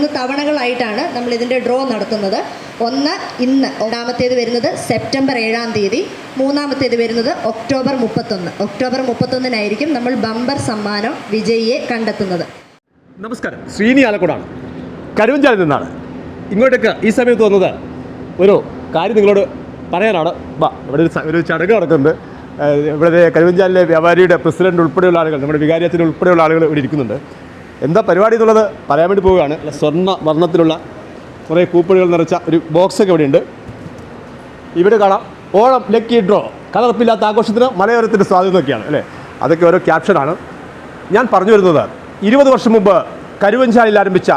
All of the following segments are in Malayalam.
മൂന്ന് തവണകളായിട്ടാണ് നമ്മൾ ഇതിന്റെ ഡ്രോ നടത്തുന്നത്. ഒന്ന് ഇന്ന് ഒന്നാമത്തേത് വരുന്നത് സെപ്റ്റംബർ ഏഴാം തീയതി മൂന്നാമത്തേത് വരുന്നത് ഒക്ടോബർ മുപ്പത്തൊന്ന്. ഒക്ടോബർ മുപ്പത്തൊന്നിനായിരിക്കും നമ്മൾ ബമ്പർ സമ്മാനം വിജയിയെ കണ്ടെത്തുന്നത്. നമസ്കാരം. ശ്രീനി ആലക്കോടാണ്. കരുവഞ്ചാലിൽ നിന്നാണ്. ഇങ്ങോട്ടേക്ക് ഈ സമയത്ത് വന്നത് ഒരു കാര്യം നിങ്ങളോട് പറയാനാണ്. വാ ഇവിടെ ഒരു ചടങ്ങ് നടക്കുന്നുണ്ട്. ഇവിടെ കരുവഞ്ചാലിലെ വ്യാപാരിയുടെ പ്രസിഡന്റ് ഉൾപ്പെടെയുള്ള ആളുകൾ നമ്മുടെ വികാരിയത്തിന് ഉൾപ്പെടെയുള്ള ആളുകൾ ഇവിടെ ഇരിക്കുന്നുണ്ട്. എന്താ പരിപാടി എന്നുള്ളത് പറയാൻ വേണ്ടി പോവുകയാണ്. സ്വർണ വർണത്തിലുള്ള കുറേ കൂപ്പണുകൾ നിറച്ച ഒരു ബോക്സൊക്കെ ഇവിടെയുണ്ട്. ഇവിടെ കാണാം ഓണം ലക്കി ഡ്രോ കലർപ്പില്ലാത്ത ആഘോഷത്തിന് മലയോരത്തിന്റെ സ്വാധീനമൊക്കെയാണ് അല്ലേ? അതൊക്കെ ഓരോ ക്യാപ്ഷനാണ് ഞാൻ പറഞ്ഞു വരുന്നത് ഇരുപത് വർഷം മുമ്പ് കരുവഞ്ചാലിൽ ആരംഭിച്ച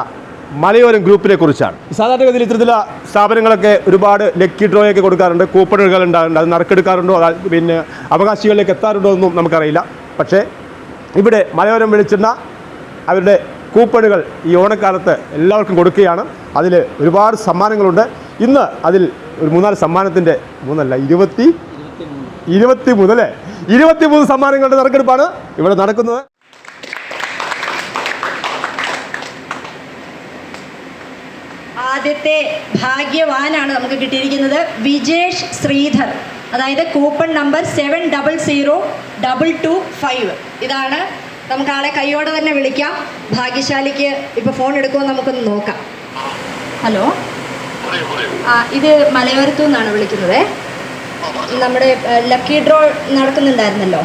മലയോരം ഗ്രൂപ്പിനെ കുറിച്ചാണ്. സാധാരണഗതിയിൽ ഇത്തരത്തിലുള്ള സ്ഥാപനങ്ങളൊക്കെ ഒരുപാട് ലക്കി ഡ്രോയൊക്കെ കൊടുക്കാറുണ്ട് കൂപ്പണുകൾ ഉണ്ടാകുന്നുണ്ട് അത് നറുക്കെടുക്കാറുണ്ടോ പിന്നെ അവകാശികളിലേക്ക് എത്താറുണ്ടോ എന്നും നമുക്കറിയില്ല. പക്ഷേ ഇവിടെ മലയോരം വെളിച്ചെണ്ണ അവരുടെ കൂപ്പണുകൾ ഈ ഓണക്കാലത്ത് എല്ലാവർക്കും കൊടുക്കുകയാണ്. അതിൽ ഒരുപാട് സമ്മാനങ്ങളുണ്ട്. ഇന്ന് അതിൽ ഒരു മൂന്നാൽ സമ്മാനത്തിന്റെ മൂന്നല്ല ഇരുപത്തി ഇരുപത്തി മൂന്നല്ലേ ഇരുപത്തി മൂന്ന് സമ്മാനങ്ങളുടെ നറുക്കെടുപ്പാണ് ഇവിടെ നടക്കുന്നത്. ആദ്യത്തെ ഭാഗ്യവാനാണ് നമുക്ക് കിട്ടിയിരിക്കുന്നത് വിജേഷ് ശ്രീധർ. അതായത് coupon number seven double zero double two five ഇതാണ് നമുക്ക് ആളെ കൈയോടെ തന്നെ വിളിക്കാം. ഭാഗ്യശാലിക്ക് ഇപ്പൊ ഫോൺ എടുക്കുമോ നമുക്കൊന്ന് നോക്കാം. ഹലോ ആ ഇത് മലയോരത്തു നിന്നാണ് വിളിക്കുന്നത്. നമ്മുടെ ലക്കി ഡ്രോ നടക്കുന്നുണ്ടായിരുന്നല്ലോ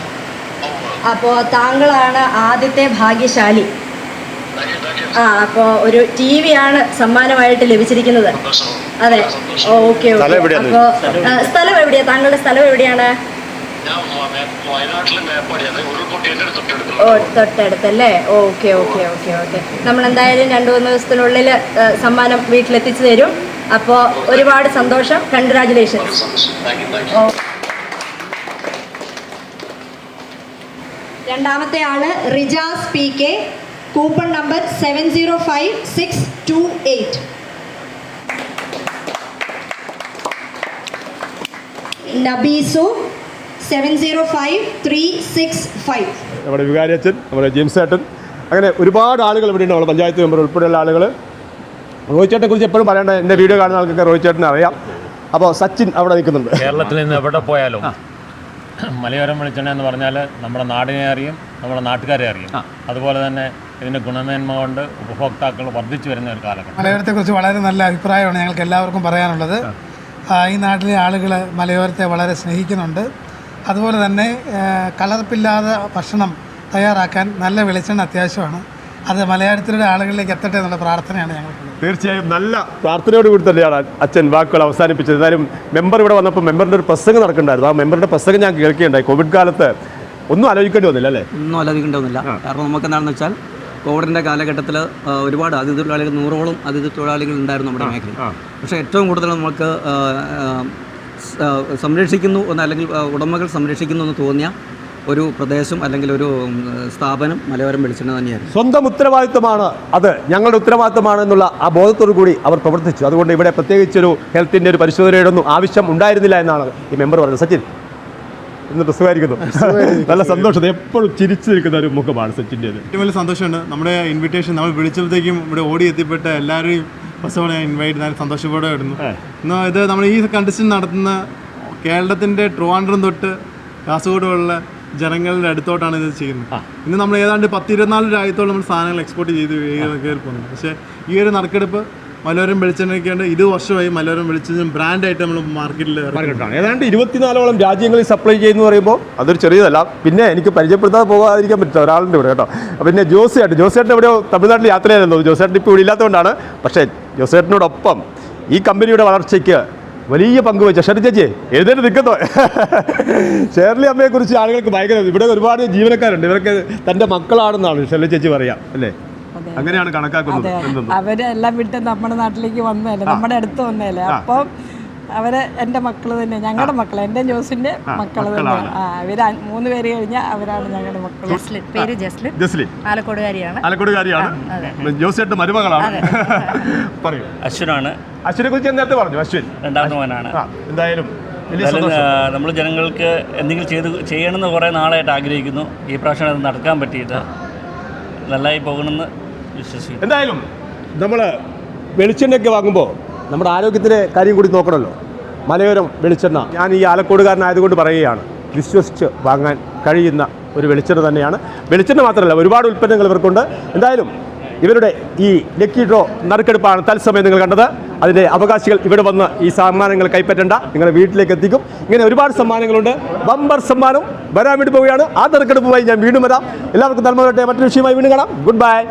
അപ്പോൾ താങ്കളാണ് ആദ്യത്തെ ഭാഗ്യശാലി. ആ അപ്പോൾ ഒരു ടി വി ആണ് സമ്മാനമായിട്ട് ലഭിച്ചിരിക്കുന്നത്. അതെ. Okay okay. അപ്പോ അപ്പോൾ സ്ഥലം എവിടെയാ? താങ്കളുടെ സ്ഥലം എവിടെയാണ്? ഓ തൊട്ടടുത്തല്ലേ? Okay okay okay okay. നമ്മൾ എന്തായാലും രണ്ടു മൂന്ന് ദിവസത്തിനുള്ളിൽ സമ്മാനം വീട്ടിലെത്തിച്ചു തരും. അപ്പോ ഒരുപാട് സന്തോഷം. കൺഗ്രാചുലേഷൻസ് ഓ. രണ്ടാമത്തെ ആൾ Rijas P K coupon number seven zero five six two eight. Nabeesu seven zero five three six five. നമ്മുടെ വികാരിയച്ഛൻ നമ്മുടെ ജെയിംസ് ഏട്ടൻ അങ്ങനെ ഒരുപാട് ആളുകൾ ഇവിടെ ഉണ്ട് നമ്മുടെ പഞ്ചായത്ത് മെമ്പർ ഉൾപ്പെടെയുള്ള ആളുകൾ. റോഹിത് ചേട്ടനെ കുറിച്ച് എപ്പോഴും പറയേണ്ട എന്റെ വീഡിയോ കാണുന്ന ആൾക്കൊക്കെ റോഹിത് ചേട്ടനെ അറിയാം. അപ്പോൾ സച്ചിൻ അവിടെ നിൽക്കുന്നുണ്ട്. കേരളത്തിൽ നിന്ന് എവിടെ പോയാലും മലയോരം വെളിച്ചെണ്ണ എന്ന് പറഞ്ഞാൽ നമ്മുടെ നാടിനെ അറിയും നമ്മുടെ നാട്ടുകാരെ അറിയും. അതുപോലെ തന്നെ ഇതിന്റെ ഗുണമേന്മ കൊണ്ട് ഉപഭോക്താക്കൾ വർദ്ധിച്ചു വരുന്ന ഒരു കാലഘട്ടം. മലയോരത്തെക്കുറിച്ച് വളരെ നല്ല അഭിപ്രായമാണ് ഞങ്ങൾക്ക് എല്ലാവർക്കും പറയാനുള്ളത്. ഈ നാട്ടിലെ ആളുകൾ മലയോരത്തെ വളരെ സ്നേഹിക്കുന്നുണ്ട്. അതുപോലെ തന്നെ കലർപ്പില്ലാതെ ഭക്ഷണം തയ്യാറാക്കാൻ നല്ല വെളിച്ചെണ്ണ അത്യാവശ്യമാണ്. അത് മലയാളത്തിലൂടെ ആളുകളിലേക്ക് എത്തട്ടെ എന്നുള്ള പ്രാർത്ഥനയാണ് ഞങ്ങൾക്ക് തീർച്ചയായും നല്ല പ്രാർത്ഥനയോട് കൂടി തന്നെയാണ് അച്ഛൻ വാക്കുകൾ അവസാനിപ്പിച്ചത്. എന്നാലും മെമ്പർ ഇവിടെ വന്നപ്പോൾ മെമ്പറിന്റെ ഒരു പ്രസംഗം നടക്കുന്നുണ്ടായിരുന്നു. ആ മെമ്പറുടെ പ്രസംഗം ഞാൻ കേൾക്കുകയുണ്ടായി. കോവിഡ് കാലത്ത് ഒന്നും ആലോചിക്കേണ്ടി വന്നില്ല അല്ലേ? ഒന്നും ആലോചിക്കേണ്ടി വന്നില്ല കാരണം നമുക്ക് എന്താണെന്ന് വെച്ചാൽ കോവിഡിന്റെ കാലഘട്ടത്തിൽ ഒരുപാട് അതിഥി തൊഴിലാളികൾ നൂറോളം അതിഥി തൊഴിലാളികൾ ഉണ്ടായിരുന്നു നമ്മുടെ മേഖലയിൽ. പക്ഷേ ഏറ്റവും കൂടുതൽ നമുക്ക് സംരക്ഷിക്കുന്നു എന്ന് അല്ലെങ്കിൽ ഉടമകൾ സംരക്ഷിക്കുന്നു എന്ന് തോന്നിയ ഒരു പ്രദേശം അല്ലെങ്കിൽ ഒരു സ്ഥാപനം മലയോരം വെളിച്ചെണ്ണ തന്നെയായിരുന്നു. സ്വന്തം ഉത്തരവാദിത്തമാണ് അത്. ഞങ്ങളുടെ ഉത്തരവാദിത്തമാണ് എന്നുള്ള ആ ബോധത്തോടു കൂടി അവർ പ്രവർത്തിച്ചു. അതുകൊണ്ട് ഇവിടെ പ്രത്യേകിച്ചൊരു ഹെൽത്തിന്റെ ഒരു പരിശോധനയുടെ ഒന്നും ആവശ്യം ഉണ്ടായിരുന്നില്ല എന്നാണ് ഈ മെമ്പർ പറഞ്ഞത്. സച്ചിൻ ഇന്ന് സുഖമായിരിക്കുന്നു? നല്ല സന്തോഷം. എപ്പോഴും ചിരിച്ചു നിൽക്കുന്ന ഒരു മുഖമാണ് സച്ചിന്റെ ഏറ്റവും വലിയ സന്തോഷമുണ്ട്. നമ്മുടെ ഇൻവിറ്റേഷൻ നമ്മൾ വിളിച്ചപ്പോഴത്തേക്കും ഇവിടെ ഓടി എത്തിപ്പെട്ട എല്ലാവരെയും ഫസ്റ്റ് ഓഫ് ഇൻവൈറ്റ് ഞാൻ സന്തോഷത്തോടെ ഇടുന്നു എന്നാൽ ഇത് നമ്മൾ ഈ കണ്ടസ്റ്റന്റ് നടത്തുന്ന കേരളത്തിന്റെ ട്രിവാൻഡ്രം തൊട്ട് കാസർഗോഡ് ഉള്ള ജനങ്ങളുടെ അടുത്തോട്ടാണ് ഇത് ചെയ്യുന്നത്. ഇന്ന് നമ്മൾ ഏതാണ്ട് പത്ത് ഇരുപത്തിനാല് രാജ്യത്തോളം നമ്മൾ സാധനങ്ങൾ എക്സ്പോർട്ട് ചെയ്ത് കയറി പോകുന്നുണ്ട് പക്ഷേ ഈ ഒരു നറുക്കെടുപ്പ് മലയോരം വെളിച്ചെണ്ണയ്ക്കാണ്ട് ഇത് വർഷമായി മലയോരം വെളിച്ചെണ്ണ ബ്രാൻഡായിട്ട് നമ്മൾ മാർക്കറ്റിൽ ഏതാണ്ട് ഇരുപത്തിനാലോളം രാജ്യങ്ങളിൽ സപ്ലൈ ചെയ്യുന്നു പറയുമ്പോൾ അതൊരു ചെറിയതല്ല. പിന്നെ എനിക്ക് പരിചയപ്പെടുത്താതെ പോകാതിരിക്കാൻ പറ്റില്ല ഒരാളുണ്ട് ഇവിടെ കേട്ടോ. പിന്നെ ജോസിയായിട്ട് ജോസിയേട്ടൻ എവിടെയോ തമിഴ്നാട്ടിൽ യാത്ര ചെയ്തെന്നു ജോസിയേട്ടൻ ഇപ്പോൾ ഇവിടെ ഇല്ലാത്തതുകൊണ്ടാണ്. പക്ഷേ ജോസിയേട്ടനോടൊപ്പം ഈ കമ്പനിയുടെ വളർച്ചയ്ക്ക് വലിയ പങ്ക് വെച്ച ഷെറി ചേച്ചി എഴുതേണ്ടി നിൽക്കുന്നോ. ഷേർലി അമ്മയെ കുറിച്ച് ആളുകൾക്ക് ഭയങ്കര ഇവിടെ ഒരുപാട് ജീവനക്കാരുണ്ട്. ഇവരൊക്കെ തന്റെ മക്കളാണെന്നാണ് ഷെർലി ചേച്ചി പറയാം അല്ലേ? അങ്ങനെയാണ് കണക്കാക്കുന്നത് അവരെല്ലാം അവർ വിട്ട് നമ്മുടെ നാട്ടിലേക്ക് വന്നല്ലേ നമ്മുടെ അടുത്ത് വന്നല്ലേ അപ്പം അവർ എന്റെ മക്കൾ തന്നെ ഞങ്ങളുടെ മക്കൾ എന്റെ ജോസിന്റെ മക്കൾ തന്നെ അവർ മൂന്ന് പേര് കഴിഞ്ഞാൽ അവരാണ് ഞങ്ങളുടെ മക്കൾ പേര് ജസ്ലിൻ. ജസ്ലിൻ. ആലക്കോടുകാരിയാണ്. ആലക്കോടുകാരിയാണ്. ജോസിയേട്ടൻ മരുമകളാണ്. പറയൂ. അശ്വനാണ്. അശ്വിനെ കുറിച്ച് നേരത്തെ പറഞ്ഞു അശ്വിൻ. രണ്ടാമത്തെ മോനാണ്. എന്തായാലും നമ്മൾ ജനങ്ങൾക്ക് എന്തെങ്കിലും ചെയ്ത് ചെയ്യണമെന്ന് കുറേ നാളായിട്ട് ആഗ്രഹിക്കുന്നു. ഈ പ്രാവശ്യം അത് നടക്കാൻ പറ്റിയത്. നല്ലതായി പോകണമെന്ന് വിശ്വസിക്കുന്നു. എന്തായാലും നമ്മൾ വെളിച്ചെണ്ണയൊക്കെ വാങ്ങുമ്പോൾ നമ്മുടെ ആരോഗ്യത്തിന്റെ കാര്യം കൂടി നോക്കണമല്ലോ മലയോരം വെളിച്ചെണ്ണ. ഞാൻ ഈ ആലക്കോടുകാരനായതുകൊണ്ട് പറയുകയാണ് വിശ്വസിച്ച് വാങ്ങാൻ കഴിയുന്ന ഒരു വെളിച്ചെണ്ണ തന്നെയാണ്. വെളിച്ചെണ്ണ മാത്രമല്ല ഒരുപാട് ഉൽപ്പന്നങ്ങൾ ഇവർക്കുണ്ട്. എന്തായാലും ഇവരുടെ ഈ ലക്കി ഡ്രോ നറുക്കെടുപ്പാണ് തത്സമയം നിങ്ങൾ കണ്ടത്. അതിന്റെ അവകാശികൾ ഇവിടെ വന്ന് ഈ സമ്മാനങ്ങൾ കൈപ്പറ്റണ്ട. നിങ്ങളുടെ വീട്ടിലേക്ക് എത്തിക്കും. ഇങ്ങനെ ഒരുപാട് സമ്മാനങ്ങളുണ്ട്. ബമ്പർ സമ്മാനം വരാൻ വേണ്ടി പോവുകയാണ്. ആ നറുക്കെടുപ്പുമായി ഞാൻ വീണ്ടും വരാം. എല്ലാവർക്കും വരട്ടെ. മറ്റൊരു വിഷയമായി വീണ്ടും കാണാം. Good bye